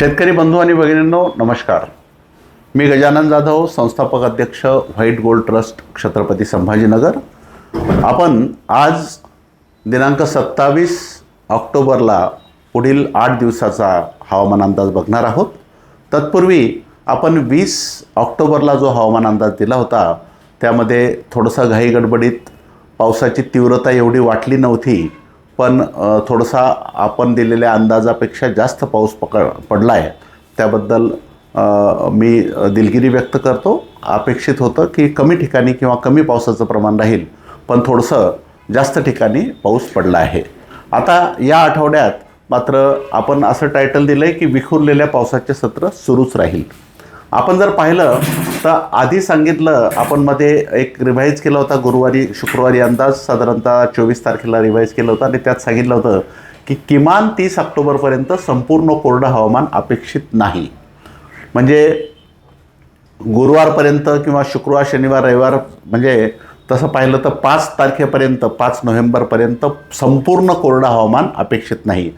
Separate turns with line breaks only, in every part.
शेतकरी बंधू आणि भगिनींनो नमस्कार. मी गजानन जाधव संस्थापक अध्यक्ष white gold trust Chhatrapati Sambhajinagar. आपण आज दिनांक सत्तावीस ऑक्टोबरला पुढील आठ दिवसाचा हवामान अंदाज बघणार आहोत. तत्पूर्वी आपण वीस ऑक्टोबरला जो हवामान अंदाज दिला होता त्यामध्ये थोडंसं घाई गडबडीत पावसाची तीव्रता एवढी वाटली नव्हती पण थोडासा आपण दिलेल्या अंदाजापेक्षा जास्त पाऊस पकड पडला आहे त्याबद्दल मी दिलगिरी व्यक्त करतो. अपेक्षित होतं की कमी ठिकाणी किंवा कमी पावसाचं प्रमाण राहील पण थोडंसं जास्त ठिकाणी पाऊस पडला आहे. आता या आठवड्यात मात्र आपण असं टायटल दिलं आहे की विखुरलेल्या पावसाचे सत्र सुरूच राहील. आपण जर पाहिलं तर आधी सांगितलं आपण मध्ये एक रिवाईज केला होता गुरुवारी शुक्रवारी अंदाज साधारणतः चोवीस तारखेला रिवाईज केलं होतं आणि त्यात सांगितलं होतं की किमान तीस ऑक्टोबरपर्यंत संपूर्ण कोरडं हवामान अपेक्षित नाही. म्हणजे गुरुवारपर्यंत किंवा शुक्रवार शनिवार रविवार म्हणजे तसं पाहिलं तर पाच तारखेपर्यंत पाच नोव्हेंबरपर्यंत संपूर्ण कोरडं हवामान अपेक्षित नाही.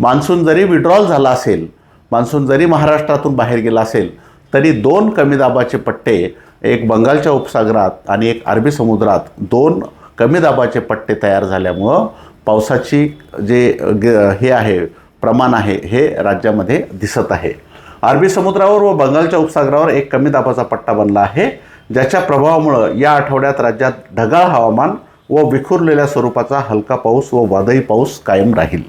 मान्सून जरी विड्रॉल झाला असेल मान्सून जरी महाराष्ट्रातून बाहेर गेला असेल तरी दोन कमी दाबाचे पट्टे एक बंगालच्या उपसागरात आणि एक अरबी समुद्रात दोन कमी दाबाचे पट्टे तयार झाल्यामुळं पावसाची जे ग- हे आहे प्रमाण आहे हे राज्यामध्ये दिसत आहे. अरबी समुद्रावर व बंगालच्या उपसागरावर एक कमी दाबाचा पट्टा बनला आहे ज्याच्या प्रभावामुळं या आठवड्यात राज्यात ढगाळ हवामान व विखुरलेल्या स्वरूपाचा हलका पाऊस व वादळी पाऊस कायम राहील.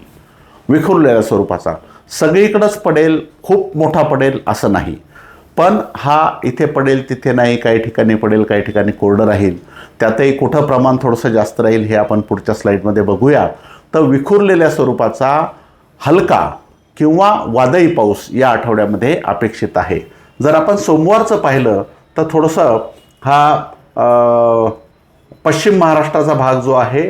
विखुरलेल्या स्वरूपाचा. सगळीकडंच पडेल खूप मोठा पडेल असं नाही. पण हा इथे पडेल तिथे नाही काही ठिकाणी पडेल काही ठिकाणी कोरडं राहील त्यातही कुठं प्रमाण थोडंसं जास्त राहील हे आपण पुढच्या स्लाईडमध्ये बघूया. तर विखुरलेल्या स्वरूपाचा हलका किंवा वादळी पाऊस या आठवड्यामध्ये अपेक्षित आहे. जर आपण सोमवारचं पाहिलं तर थोडंसं हा पश्चिम महाराष्ट्राचा भाग जो आहे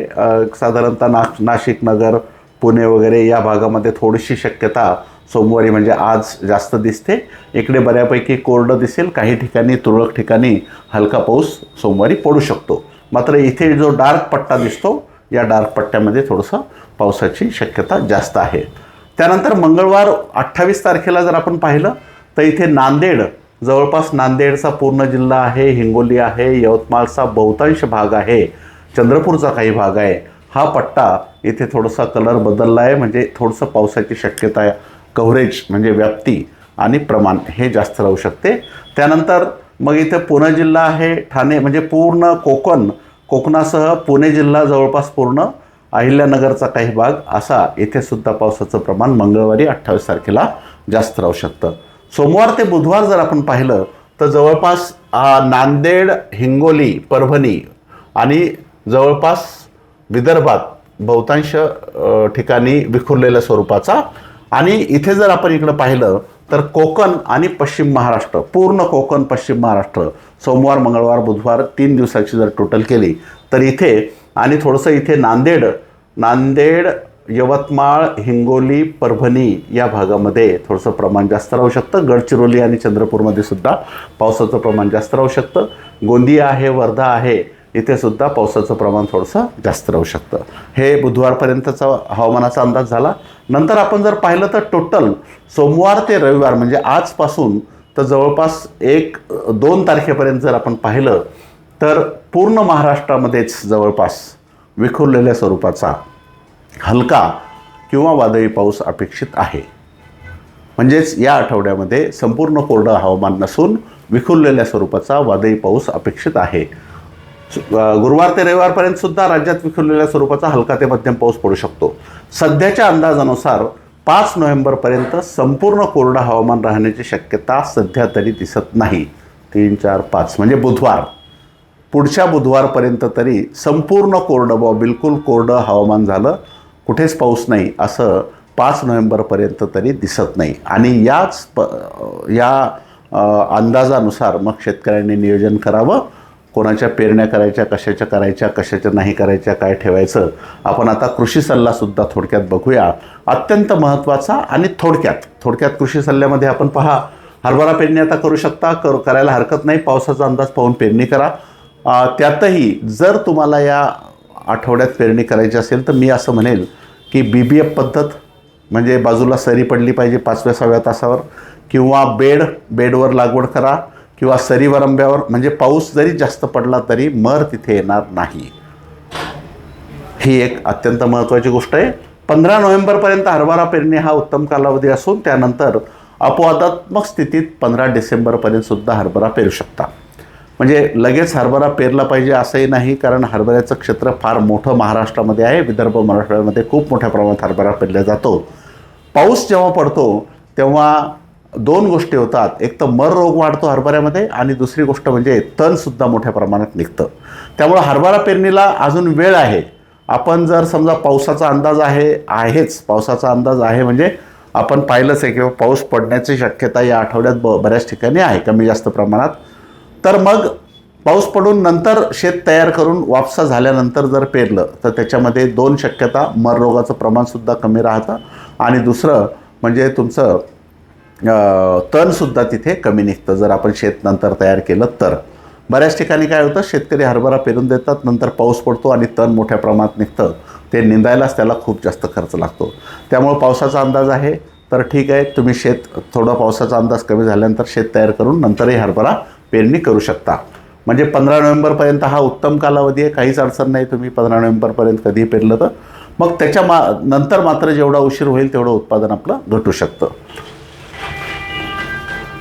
साधारणतः ना नाशिक नगर पुणे वगैरे या भागामध्ये थोडीशी शक्यता सोमवारी म्हणजे आज जास्त दिसते. इकडे बऱ्यापैकी कोरडं दिसेल काही ठिकाणी तुरळक ठिकाणी हलका पाऊस सोमवारी पडू शकतो. मात्र इथे जो डार्क पट्टा दिसतो या डार्क पट्ट्यामध्ये थोडंसं पावसाची शक्यता जास्त आहे. त्यानंतर मंगळवार अठ्ठावीस तारखेला जर आपण पाहिलं तर इथे नांदेड जवळपास नांदेडचा पूर्ण जिल्हा आहे हिंगोली आहे यवतमाळचा बहुतांश भाग आहे चंद्रपूरचा काही भाग आहे. हा पट्टा इथे थोडासा कलर बदलला आहे म्हणजे थोडंसं पावसाची शक्यता कव्हरेज म्हणजे व्याप्ती आणि प्रमाण हे जास्त राहू शकते. त्यानंतर मग इथे पुणे जिल्हा आहे ठाणे म्हणजे पूर्ण कोकण कोकणासह पुणे जिल्हा जवळपास पूर्ण अहिल्यानगरचा काही भाग असा इथे सुद्धा पावसाचं प्रमाण मंगळवारी अठ्ठावीस तारखेला जास्त राहू शकतं. सोमवार ते बुधवार जर आपण पाहिलं तर जवळपास नांदेड हिंगोली परभणी आणि जवळपास विदर्भात बहुतांश ठिकाणी विखुरलेल्या स्वरूपाचा आणि इथे जर आपण इकडं पाहिलं तर कोकण आणि पश्चिम महाराष्ट्र पूर्ण कोकण पश्चिम महाराष्ट्र सोमवार मंगळवार बुधवार तीन दिवसाची जर टोटल केली तर इथे आणि थोडंसं इथे नांदेड नांदेड यवतमाळ हिंगोली परभणी या भागामध्ये थोडंसं प्रमाण जास्त राहू शकतं. गडचिरोली आणि चंद्रपूरमध्ये सुद्धा पावसाचं प्रमाण जास्त राहू शकतं. गोंदिया आहे वर्धा आहे इथे सुद्धा पावसाचं प्रमाण थोडंसं जास्त राहू शकतं. हे बुधवारपर्यंतचा हवामानाचा अंदाज झाला. नंतर आपण जर पाहिलं तर टोटल सोमवार ते रविवार म्हणजे आजपासून तर जवळपास एक दोन तारखेपर्यंत जर आपण पाहिलं तर पूर्ण महाराष्ट्रामध्येच जवळपास विखुरलेल्या स्वरूपाचा हलका किंवा वादळी पाऊस अपेक्षित आहे. म्हणजेच या आठवड्यामध्ये संपूर्ण कोरडं हवामान नसून विखुरलेल्या स्वरूपाचा वादळी पाऊस अपेक्षित आहे. गुरुवार ते रविवारपर्यंत सुद्धा राज्यात विखुरलेल्या स्वरूपाचा हलका ते मध्यम पाऊस पडू शकतो. सध्याच्या अंदाजानुसार पाच नोव्हेंबरपर्यंत संपूर्ण कोरडं हवामान राहण्याची शक्यता सध्या तरी दिसत नाही. तीन चार पाच म्हणजे बुधवार. पुढच्या बुधवारपर्यंत तरी संपूर्ण कोरडं ब बिलकुल कोरडं हवामान झालं कुठेच पाऊस नाही असं पाच नोव्हेंबरपर्यंत तरी दिसत नाही. आणि याच प या अंदाजानुसार मग शेतकऱ्यांनी नियोजन करावं कोणाच्या पेरण्या करायच्या कशाच्या करायच्या कशाच्या नाही करायच्या काय ठेवायचं आपण आता कृषी सल्लासुद्धा थोडक्यात बघूया. अत्यंत महत्त्वाचा आणि थोडक्यात थोडक्यात कृषी सल्ल्यामध्ये आपण पहा हरभरा पेरणी आता करू शकता कर करायला हरकत नाही पावसाचा अंदाज पाहून पेरणी करा. त्यातही जर तुम्हाला या आठवड्यात पेरणी करायची असेल तर मी असं म्हणेल की बी बी एफ पद्धत म्हणजे बाजूला सरी पडली पाहिजे पाचव्या सहाव्या तासावर किंवा बेड बेडवर लागवड करा. किंवा सरीवरंब्यावर म्हणजे पाऊस जरी जास्त पडला तरी मर तिथे येणार नाही. ही एक अत्यंत महत्त्वाची गोष्ट आहे. पंधरा नोव्हेंबरपर्यंत हरभरा पेरणी हा उत्तम कालावधी असून त्यानंतर अपवादात्मक स्थितीत पंधरा डिसेंबरपर्यंत सुद्धा हरभरा पेरू शकता. म्हणजे लगेच हरभरा पेरला पाहिजे असंही नाही कारण हरभऱ्याचं क्षेत्र फार मोठं महाराष्ट्रामध्ये आहे. विदर्भ मराठवाड्यामध्ये खूप मोठ्या प्रमाणात हरभरा पेरला जातो. पाऊस जेव्हा पडतो तेव्हा दोन गोष्टी होतात. एक तर मर रोग वाढतो हरभऱ्यामध्ये आणि दुसरी गोष्ट म्हणजे तणसुद्धा मोठ्या प्रमाणात निघतं. त्यामुळं हरभरा पेरणीला अजून वेळ आहे. आपण जर समजा पावसाचा अंदाज आहे आहेच. पावसाचा अंदाज आहे म्हणजे आपण पाहिलंच आहे किंवा पाऊस पडण्याची शक्यता या आठवड्यात ब बऱ्याच ठिकाणी आहे कमी जास्त प्रमाणात. तर मग पाऊस पडून नंतर शेत तयार करून वापसा झाल्यानंतर जर पेरलं तर त्याच्यामध्ये दोन शक्यता. मर रोगाचं प्रमाणसुद्धा कमी राहतं. आणि दुसरं म्हणजे तुमचं तणसुद्धा तिथे कमी निघतं. जर आपण शेत नंतर तयार केलं तर. बऱ्याच ठिकाणी काय होतं शेतकरी हरभरा पेरून देतात नंतर पाऊस पडतो आणि तण मोठ्या प्रमाणात निघतं. ते निंदायलाच त्याला खूप जास्त खर्च लागतो. त्यामुळं पावसाचा अंदाज आहे. तर ठीक आहे तुम्ही शेत थोडा पावसाचा अंदाज कमी झाल्यानंतर शेत तयार करून नंतरही हरभरा पेरणी करू शकता. म्हणजे पंधरा नोव्हेंबरपर्यंत हा उत्तम कालावधी आहे. काहीच अडचण नाही तुम्ही पंधरा नोव्हेंबरपर्यंत कधीही पेरलं तर. मग त्याच्या मा नंतर मात्र जेवढा उशीर होईल तेवढं उत्पादन आपलं घटू शकतं.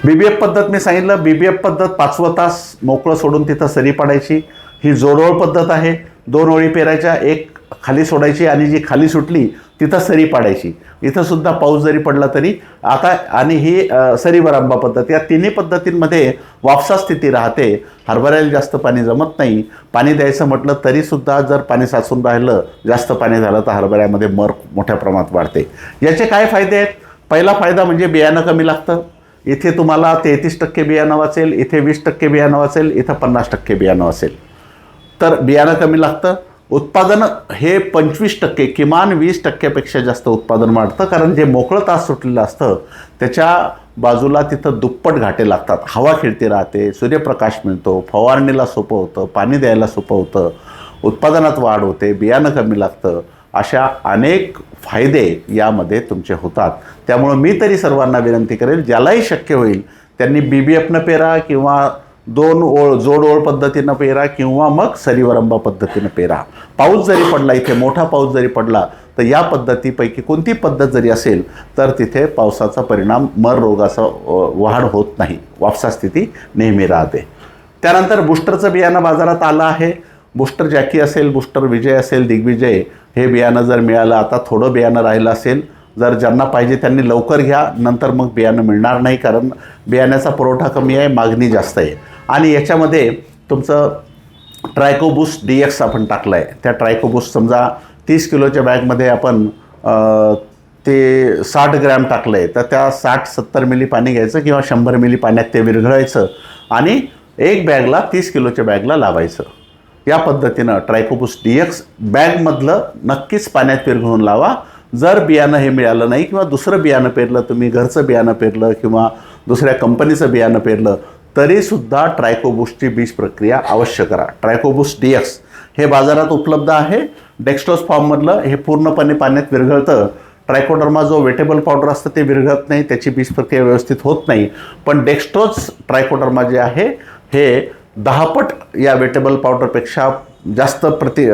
बी बी एफ पद्धत मी सांगितलं. बी बी एफ पद्धत पाचवं तास मोकळं सोडून तिथं सरी पाडायची. ही जोडोळ पद्धत आहे. दोन ओळी पेरायच्या एक खाली सोडायची आणि जी खाली सुटली तिथं सरी पाडायची. इथं सुद्धा पाऊस जरी पडला तरी आता आणि ही सरी वरांबा पद्धत. या तिन्ही पद्धतींमध्ये वापसा स्थिती राहते. हरभऱ्याला जास्त पाणी जमत नाही. पाणी द्यायचं म्हटलं तरीसुद्धा जर पाणी साचून राहिलं जास्त पाणी झालं तर हरभऱ्यामध्ये मर मोठ्या प्रमाणात वाढते. याचे काय फायदे आहेत? पहिला फायदा म्हणजे बियाणं कमी लागतं. इथे तुम्हाला तेहतीस टक्के बियाणं वाचेल इथे वीस टक्के बियाणं वाचेल इथं पन्नास टक्के बियाणं वाचेल तर बियाणं कमी लागतं. उत्पादन हे पंचवीस टक्के किमान वीस टक्क्यापेक्षा जास्त उत्पादन वाढतं कारण जे मोकळं तास सुटलेलं असतं त्याच्या बाजूला तिथं दुप्पट घाटे लागतात. हवा खिळती राहते सूर्यप्रकाश मिळतो फवारणीला सोपं होतं पाणी द्यायला सोपं होतं उत्पादनात वाढ होते बियाणं कमी लागतं. अशा अनेक फायदे यामध्ये तुमचे होतात. त्यामुळं मी तरी सर्वांना विनंती करेल ज्यालाही शक्य होईल त्यांनी बी बी एफनं पेरा किंवा दोन ओळ जोड ओळ पद्धतीनं पेरा किंवा मग सरीवरंबा पद्धतीनं पेरा. पाऊस जरी पडला इथे मोठा पाऊस जरी पडला तर या पद्धतीपैकी कोणती पद्धत जरी असेल तर तिथे पावसाचा परिणाम मर रोगाचा वाढ होत नाही. वापसा स्थिती नेहमी राहते. त्यानंतर बुस्टरचं बियाणं बाजारात आलं आहे. बुस्टर जॅकी असेल बुस्टर विजय असेल दिग्विजय हे बियाणं जर मिळालं आता थोडं बियाणं राहिलं असेल जर ज्यांना पाहिजे त्यांनी लवकर घ्या नंतर मग बियाणं मिळणार नाही कारण बियाण्याचा पुरवठा कमी आहे मागणी जास्त आहे. आणि याच्यामध्ये तुमचं ट्रायकोबूस डी एक्स आपण टाकलं आहे त्या ट्रायकोबूस समजा तीस किलोच्या बॅगमध्ये आपण ते साठ ग्रॅम टाकलं आहे तर त्या साठ सत्तर मिली पाणी घ्यायचं किंवा शंभर मिली पाण्यात ते विरघळायचं आणि एक बॅगला तीस किलोच्या बॅगला लावायचं. या पद्धतीनं ट्रायकोबूस डी एक्स बॅगमधलं नक्कीच पाण्यात विरघळून लावा. जर बियाणं हे मिळालं नाही किंवा दुसरं बियाणं पेरलं तुम्ही घरचं बियाणं पेरलं किंवा दुसऱ्या कंपनीचं बियाणं पेरलं तरीसुद्धा ट्रायकोबूसची बीज प्रक्रिया अवश्य करा. ट्रायकोबूस डी एक्स हे बाजारात उपलब्ध आहे. डेक्स्टोस फॉर्ममधलं हे पूर्णपणे पाण्यात विरघळतं. ट्रायकोडर्मा जो वेटेबल पावडर असतं ते विरघळत नाही त्याची बीज प्रक्रिया व्यवस्थित होत नाही. पण डेक्स्ट्रोज ट्रायकोडर्मा जे आहे हे दहापट या वेटेबल पावडरपेक्षा जास्त प्रति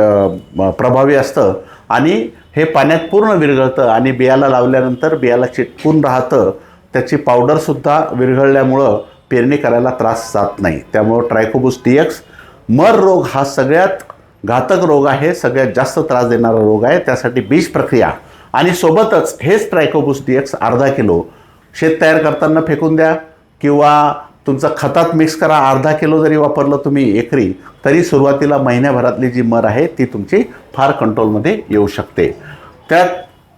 प्रभावी असतं आणि हे पाण्यात पूर्ण विरघळतं आणि बियाला लावल्यानंतर बियाला चिटकून राहतं त्याची पावडरसुद्धा विरघळल्यामुळं पेरणी करायला त्रास जात नाही. त्यामुळं ट्रायकोबुस टी एक्स मर रोग हा सगळ्यात घातक रोग आहे सगळ्यात जास्त त्रास देणारा रोग आहे. त्यासाठी बीज प्रक्रिया आणि सोबतच हेच ट्रायकोबुस डी एक्स अर्धा किलो. शेत तयार करताना फेकून द्या किंवा तुमचं खतात मिक्स करा अर्धा किलो जरी वापरलं तुम्ही एकरी तरी सुरुवातीला महिन्याभरातली जी मर आहे ती तुमची फार कंट्रोलमध्ये येऊ शकते. त्यात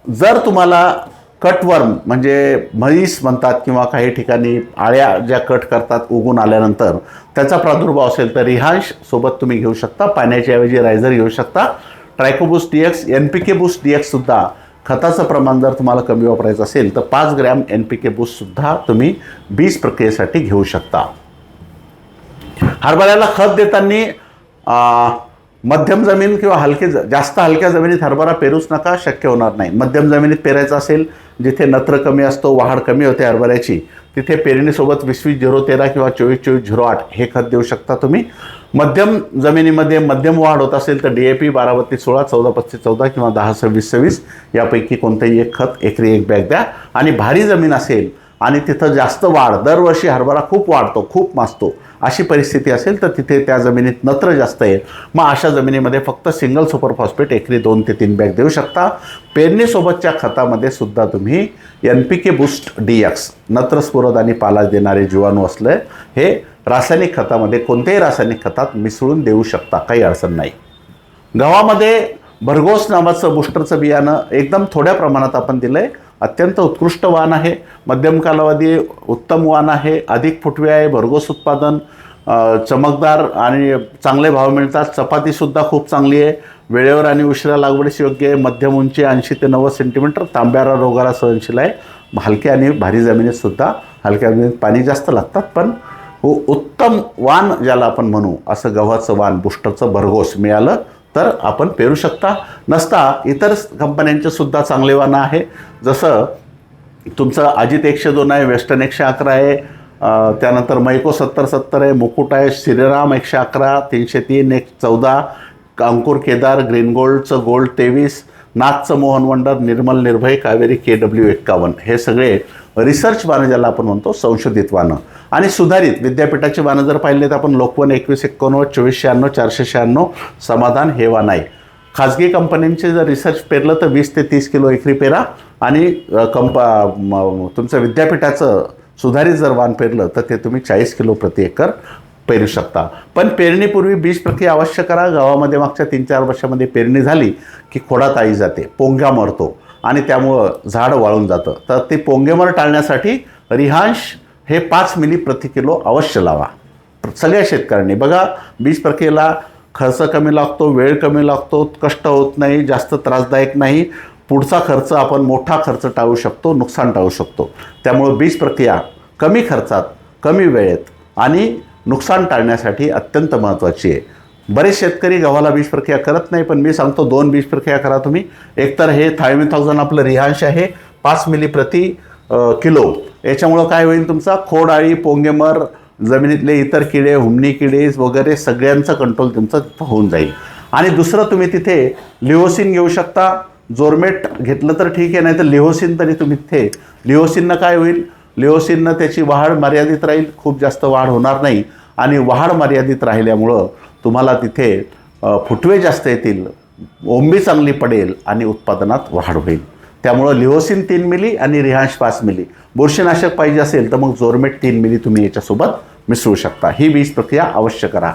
जर तुम्हाला कटवर्म म्हणजे म्हैस म्हणतात किंवा काही ठिकाणी आळ्या ज्या कट करतात उगून आल्यानंतर त्याचा प्रादुर्भाव असेल तर रिहांश सोबत तुम्ही घेऊ शकता. पाण्याच्या ऐवजी रायझर घेऊ शकता. ट्रायकोबूस D X N P K boost D एक्ससुद्धा खताचं प्रमाण जर तुम्हाला कमी वापरायचं असेल तर पाच ग्रॅम एन पी के बूस्टसुद्धा तुम्ही बीज प्रक्रियेसाठी घेऊ शकता. हरभऱ्याला खत देताना मध्यम जमीन किंवा हलके ज- जास्त हलक्या जमिनीत हरभरा पेरूच नका शक्य होणार नाही. मध्यम जमिनीत पेरायचं असेल जिथे नत्र कमी असतो वाढ कमी होते हरभऱ्याची तिथे पेरणीसोबत वीस वीस झिरो तेरा किंवा चोवीस चोवीस झिरो आठ हे खत देऊ शकता तुम्ही. मध्यम जमिनीमध्ये मध्यम वाढ होत असेल तर डी ए पी बारा बत्तीस सोळा चौदा पस्तीस चौदा किंवा दहा सव्वीस सव्वीस यापैकी कोणतंही एक खत एकरी एक बॅग द्या. आणि भारी जमीन असेल आणि तिथं जास्त वाढ दरवर्षी हरभरा खूप वाढतो खूप मासतो अशी परिस्थिती असेल तर तिथे त्या जमिनीत नत्र जास्त येईल. मग अशा जमिनीमध्ये फक्त सिंगल सुपर फॉस्फेट एकरी दोन ते तीन बॅग देऊ शकता. पेरणीसोबतच्या खतामध्ये सुद्धा तुम्ही N P K boost D X नत्र स्फुरद आणि पाला देणारे जीवाणू असले हे रासायनिक खतामध्ये कोणत्याही रासायनिक खतात मिसळून देऊ शकता काही अडचण नाही. गव्हामध्ये भरघोस नावाचं बुस्टरचं बियाणं एकदम थोड्या प्रमाणात आपण दिलं आहे अत्यंत उत्कृष्ट वाण आहे. मध्यम कालावधी उत्तम वाण आहे. अधिक फुटवे आहे भरघोस उत्पादन चमकदार आणि चांगले भाव मिळतात. चपातीसुद्धा खूप चांगली आहे. वेळेवर आणि उशिरा लागवडीस योग्य आहे. मध्यम उंची ऐंशी ते नव्वद सेंटीमीटर तांब्यारा रोगाला सहनशील आहे. हलक्या आणि भारी जमिनीतसुद्धा हलक्या जमिनीत पाणी जास्त लागतात पण हो, उत्तम वाण ज्याला आपण म्हणू असं गव्हाचं वाण बुस्टरचं भरघोस मिळालं तर आपण पेरू शकता. नसता इतर कंपन्यांचे सुद्धा चांगले वान आहे. जसं तुमचं अजित एकशे दोन आहे वेस्टर्न एकशे अकरा आहे त्यानंतर मैको सत्तर सत्तर आहे मुकुट आहे श्रीराम एकशे अकरा तीनशे तीन एक चौदा अंकुर केदार ग्रीन गोल्डचं गोल्ड तेवीस नाथचं मोहन वंडर निर्मल निर्भय कावेरी के डब्ल्यू एक्कावन्न. हे सगळे रिसर्च वाणं ज्याला आपण म्हणतो संशोधित वाणं आणि सुधारित विद्यापीठाची वाणं जर पाहिले तर आपण लोकवन एकवीस एकोणनव्वद चोवीस शहाण्णव चारशे शहाण्णव समाधान हे वाण आहे. खाजगी कंपन्यांचे जर रिसर्च पेरलं तर वीस ते तीस किलो एकरी पेरा आणि कंपा तुमचं विद्यापीठाचं सुधारित जर वाण पेरलं तर ते तुम्ही चाळीस किलो प्रति एकर पेरू शकता. पण पेरणीपूर्वी बीज प्रक्रिया अवश्य करा. गावामध्ये मागच्या तीन चार वर्षामध्ये पेरणी झाली की खोडात आई जाते पोंग्या मरतो. आणि त्यामुळं झाड वाळून जातं. तर ते पोंगेमर टाळण्यासाठी रिहांश हे पाच मिली प्रति किलो अवश्य लावा. सगळ्या शेतकऱ्यांनी. बघा बीज प्रक्रियेला खर्च कमी लागतो वेळ कमी लागतो कष्ट होत नाही जास्त त्रासदायक नाही. पुढचा खर्च आपण मोठा खर्च टाळू शकतो नुकसान टाळू शकतो. त्यामुळं बीज प्रक्रिया कमी खर्चात कमी वेळेत आणि नुकसान टाळण्यासाठी अत्यंत महत्त्वाची आहे. बरेच शेतकरी गव्हाला बीज प्रक्रिया करत नाही पण मी सांगतो दोन बीज प्रक्रिया करा तुम्ही. एकतर हे थायमिथॉक्झन आपलं रिहांश आहे पाच मिली प्रति किलो. याच्यामुळं काय होईल तुमचा? खोड आळी पोंगेमर जमिनीतले इतर किडे हुमणी किडे वगैरे सगळ्यांचं कंट्रोल तुमचं होऊन जाईल. आणि दुसरं तुम्ही तिथे लिओसिन घेऊ शकता. जोरमेट घेतलं तर ठीक आहे नाही तर लिओसिन तरी तुम्ही तिथे. लिओसिननं काय होईल? लिओसिननं त्याची वाढ मर्यादित राहील. खूप जास्त वाढ होणार नाही. आणि वाढ मर्यादित राहिल्यामुळं तुम्हाला तिथे फुटवे जास्त येतील ओंबी चांगली पडेल आणि उत्पादनात वाढ होईल. त्यामुळं लिओसिन तीन मिली आणि रिहांश पाच मिली. बुरशीनाशक पाहिजे असेल तर मग जोरमेट तीन मिली तुम्ही याच्यासोबत मिसळू शकता. ही बीज प्रक्रिया अवश्य करा.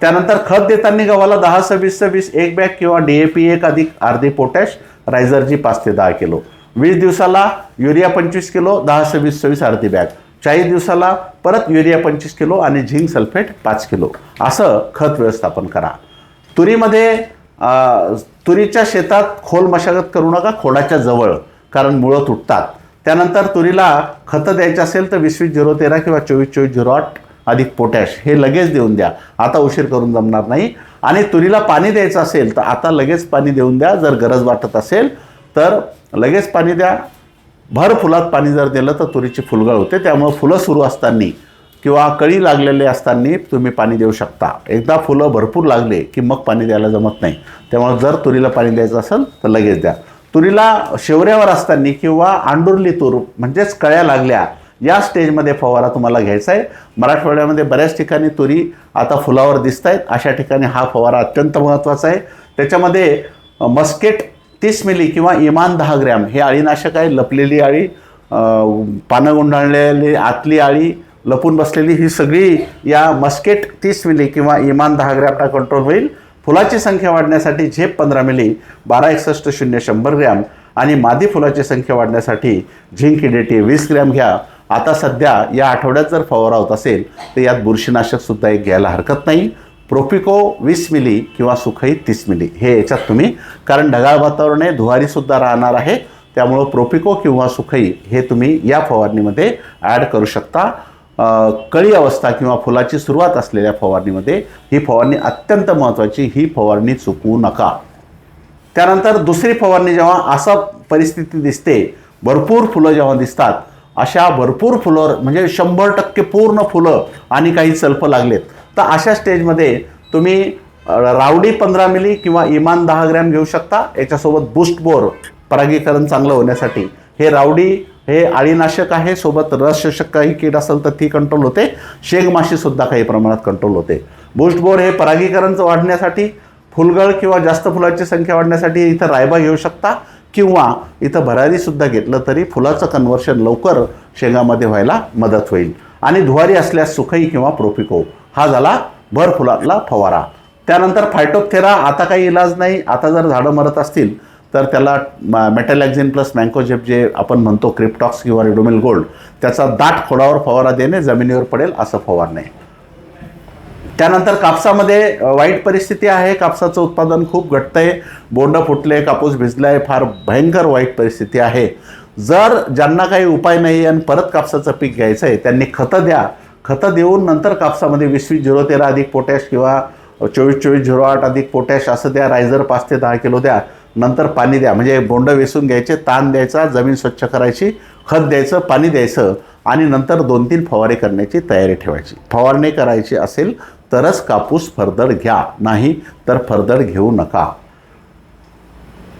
त्यानंतर खत देताना गव्हाला दहा सव्वीस सव्वीस एक बॅग किंवा डी ए पी एक अधिक अर्धी पोटॅश रायझरची पाच ते दहा किलो. वीस दिवसाला युरिया पंचवीस किलो दहा सव्वीस सव्वीस अर्धी बॅग. चाळीस दिवसाला परत युरिया पंचवीस किलो आणि झिंक सल्फेट पाच किलो. असं खत व्यवस्थापन करा. तुरीमध्ये तुरीच्या शेतात खोल मशागत करू नका खोडाच्या जवळ कारण मुळं तुटतात. त्यानंतर तुरीला खतं द्यायचं असेल तर वीस वीस झिरो तेरा किंवा चोवीस चोवीस झिरो आठ अधिक पोटॅश हे लगेच देऊन द्या. आता उशीर करून जमणार नाही. आणि तुरीला पाणी द्यायचं असेल तर आता लगेच पाणी देऊन द्या. जर गरज वाटत असेल तर लगेच पाणी द्या. भर फुलात पाणी जर दिलं तर तुरीची फुलगळ होते. त्यामुळं फुलं सुरू असताना किंवा कळी लागलेले असताना तुम्ही पाणी देऊ शकता. एकदा फुलं भरपूर लागले की मग पाणी द्यायला जमत नाही. त्यामुळे जर तुरीला पाणी द्यायचं असेल तर लगेच द्या. तुरीला शेवऱ्यावर असताना किंवा आंडुरली तूर म्हणजेच कळ्या लागल्या या स्टेजमध्ये फवारा तुम्हाला घ्यायचा आहे. मराठवाड्यामध्ये बऱ्याच ठिकाणी तुरी आता फुलावर दिसत आहेत अशा ठिकाणी हा फवारा अत्यंत महत्त्वाचा आहे. त्याच्यामध्ये मस्केट तीस मिली किंवा इमान दहा ग्रॅम. हे अळीनाशक आहे लपलेली अळी पानं गुंडाळलेली आतली आळी लपून बसलेली ही सगळी या मस्केट तीस मिली किंवा इमान दहा ग्रॅमला कंट्रोल होईल. फुलाची संख्या वाढण्यासाठी झेप पंधरा मिली बारा एकसष्ट शून्य शंभर ग्रॅम आणि मादी फुलाची संख्या वाढण्यासाठी झिंक इडेटी वीस ग्रॅम घ्या. आता सध्या या आठवड्यात जर फवारा होत असेल तर यात बुरशीनाशकसुद्धा एक घ्यायला हरकत नाही. प्रोपिको वीस मिली किंवा सुखई तीस मिली. हे याच्यात तुम्ही कारण ढगाळ वातावरण आहे धुवारीसुद्धा राहणार आहे त्यामुळं प्रोपिको किंवा सुखई हे तुम्ही या फवारणीमध्ये ॲड करू शकता. कळी अवस्था किंवा फुलाची सुरुवात असलेल्या फवारणीमध्ये ही फवारणी अत्यंत महत्त्वाची ही फवारणी चुकवू नका. त्यानंतर दुसरी फवारणी जेव्हा असा परिस्थिती दिसते भरपूर फुलं जेव्हा दिसतात अशा भरपूर फुलं म्हणजे शंभर टक्के पूर्ण फुलं आणि काही चलपं लागलेत तर अशा स्टेजमध्ये तुम्ही रावडी पंधरा मिली किंवा इमान दहा ग्रॅम घेऊ शकता. याच्यासोबत बूस्ट बोर परागीकरण चांगलं होण्यासाठी. हे रावडी हे आळीनाशक आहे. सोबत रस शोषक काही कीड असेल तर ती कंट्रोल होते. शेगमाशीसुद्धा काही प्रमाणात कंट्रोल होते. बूस्ट बोर हे परागीकरणचं वाढण्यासाठी फुलगळ किंवा जास्त फुलाची संख्या वाढण्यासाठी इथं रायबा घेऊ शकता. किंवा इथं भरारीसुद्धा घेतलं तरी फुलाचं कन्व्हर्शन लवकर शेंगामध्ये व्हायला मदत होईल. आणि धुवारी असल्यास सुखई किंवा प्रोपिको हा झाला भर फुलातला फवारा. त्यानंतर फायटोथेरा आता काही इलाज नाही. आता जर झाडं मरत असतील तर त्याला मेटॅलॅक्झिन प्लस मँकोजेप जे आपण म्हणतो क्रिप्टॉक्स किंवा रिडोमिल गोल्ड त्याचा दाट खोडावर फवारा देणे जमिनीवर पडेल असं फवारणे त्यानंतर कापसामध्ये वाईट परिस्थिती आहे. कापसाचं उत्पादन खूप घटतंय. बोंड फुटले कापूस भिजलाय फार भयंकर वाईट परिस्थिती आहे. जर ज्यांना काही उपाय नाही आणि परत कापसाचं पीक घ्यायचं आहे त्यांनी खतं द्या. खतं देऊन नंतर कापसामध्ये वीस वीस झिरो तेरा अधिक पोटॅश किंवा चोवीस चोवीस झिरो आठ अधिक पोटॅश असं द्या रायझर पाच ते दहा किलो द्या नंतर पाणी द्या. म्हणजे बोंड वेसून घ्यायचे ताण द्यायचा जमीन स्वच्छ करायची खत द्यायचं पाणी द्यायचं आणि नंतर दोन तीन फवारे करण्याची तयारी ठेवायची. फवारणी करायची असेल तरच कापूस फरदड घ्या. नाही तर फरदड घेऊ नका.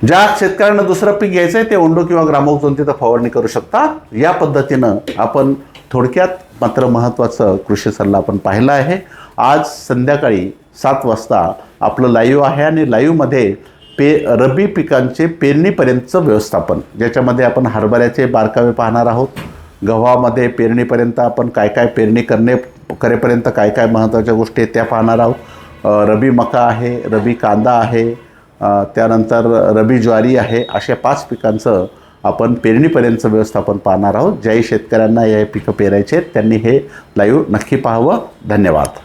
ज्या शेतकऱ्यांना दुसरं पीक घ्यायचं आहे ते ओंडो किंवा ग्रामोक्झोन तिथं फवारणी करू शकता. या पद्धतीनं आपण थोडक्यात मात्र महत्त्वाचं कृषी सल्ला आपण पाहिला आहे. आज संध्याकाळी सात वाजता आपलं लाईव्ह आहे आणि लाईव्हमध्ये पे रब्बी पिकांचे पेरणीपर्यंतचं व्यवस्थापन ज्याच्यामध्ये आपण हरभऱ्याचे बारकावे पाहणार आहोत. गव्हामध्ये पेरणीपर्यंत आपण काय काय पेरणी करणे करेपर्यंत काय काय महत्त्वाच्या गोष्टी आहेत त्या पाहणार आहोत. रबी मका आहे रबी कांदा आहे त्यानंतर रबी ज्वारी आहे अशा पाच पिकांचं आपण पेरणीपर्यंतचं व्यवस्थापन पाहणार आहोत. ज्याही शेतकऱ्यांना हे पिकं पेरायचे आहेत त्यांनी हे लाईव्ह नक्की पाहावं. धन्यवाद.